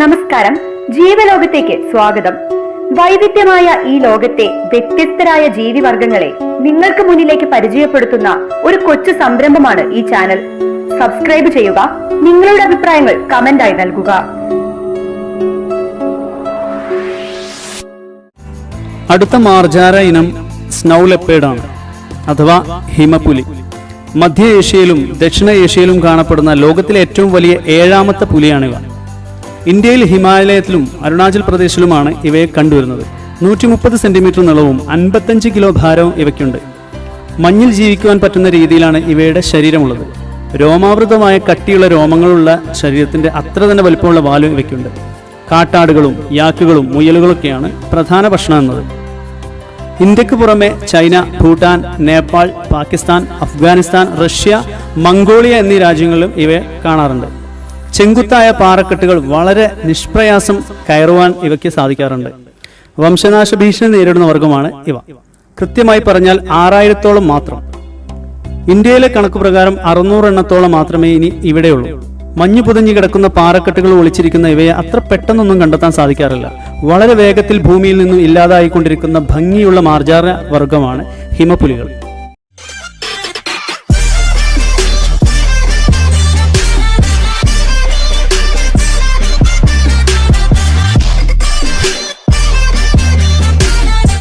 നമസ്കാരം. ജീവലോകത്തേക്ക് സ്വാഗതം. വൈവിധ്യമായ ഈ ലോകത്തെ വ്യത്യസ്തരായ ജീവിവർഗങ്ങളെ നിങ്ങൾക്ക് മുന്നിലേക്ക് പരിചയപ്പെടുത്തുന്ന ഒരു കൊച്ചു സംരംഭമാണ് ഈ ചാനൽ. സബ്സ്ക്രൈബ് ചെയ്യുക നിങ്ങളുടെ അഭിപ്രായങ്ങൾ കമന്റായി നൽകുക. അടുത്ത മാർജാര ഇനം സ്നൗ ലെപ്പേഡാണ് അഥവാ ഹിമപുലി. മധ്യ ഏഷ്യയിലും ദക്ഷിണ ഏഷ്യയിലും കാണപ്പെടുന്ന ലോകത്തിലെ ഏറ്റവും വലിയ ഏഴാമത്തെ പുലിയാണിവ. ഇന്ത്യയിൽ ഹിമാലയത്തിലും അരുണാചൽ പ്രദേശിലുമാണ് ഇവയെ കണ്ടുവരുന്നത്. നൂറ്റി മുപ്പത് സെന്റിമീറ്റർ നീളവും അൻപത്തഞ്ച് കിലോ ഭാരവും ഇവയ്ക്കുണ്ട്. മഞ്ഞിൽ ജീവിക്കുവാൻ പറ്റുന്ന രീതിയിലാണ് ഇവയുടെ ശരീരമുള്ളത്. രോമാവൃതമായ കട്ടിയുള്ള രോമങ്ങളുള്ള ശരീരത്തിന്റെ അത്ര തന്നെ വലിപ്പമുള്ള വാലും ഇവയ്ക്കുണ്ട്. കാട്ടാടുകളും യാക്കുകളും മുയലുകളൊക്കെയാണ് പ്രധാന ഭക്ഷണം എന്നത്. ഇന്ത്യയ്ക്ക് പുറമെ China Bhutan Nepal Pakistan Afghanistan Russia Mongolia എന്നീ രാജ്യങ്ങളിലും ഇവയെ കാണാറുണ്ട്. ചെങ്കുത്തായ പാറക്കെട്ടുകൾ വളരെ നിഷ്പ്രയാസം കയറുവാൻ ഇവയ്ക്ക് സാധിക്കാറുണ്ട്. വംശനാശ ഭീഷണി നേരിടുന്ന വർഗമാണ് ഇവ. കൃത്യമായി പറഞ്ഞാൽ ആറായിരത്തോളം മാത്രം. ഇന്ത്യയിലെ കണക്ക് പ്രകാരം അറുന്നൂറ് എണ്ണത്തോളം മാത്രമേ ഇനി ഇവിടെയുള്ളൂ. മഞ്ഞു പുതഞ്ഞു കിടക്കുന്ന പാറക്കെട്ടുകൾ ഒളിച്ചിരിക്കുന്ന ഇവയെ അത്ര പെട്ടെന്നൊന്നും കണ്ടെത്താൻ സാധിക്കാറില്ല. വളരെ വേഗത്തിൽ ഭൂമിയിൽ നിന്നും ഇല്ലാതായിക്കൊണ്ടിരിക്കുന്ന ഭംഗിയുള്ള മാർജാര വർഗമാണ് ഹിമപുലികൾ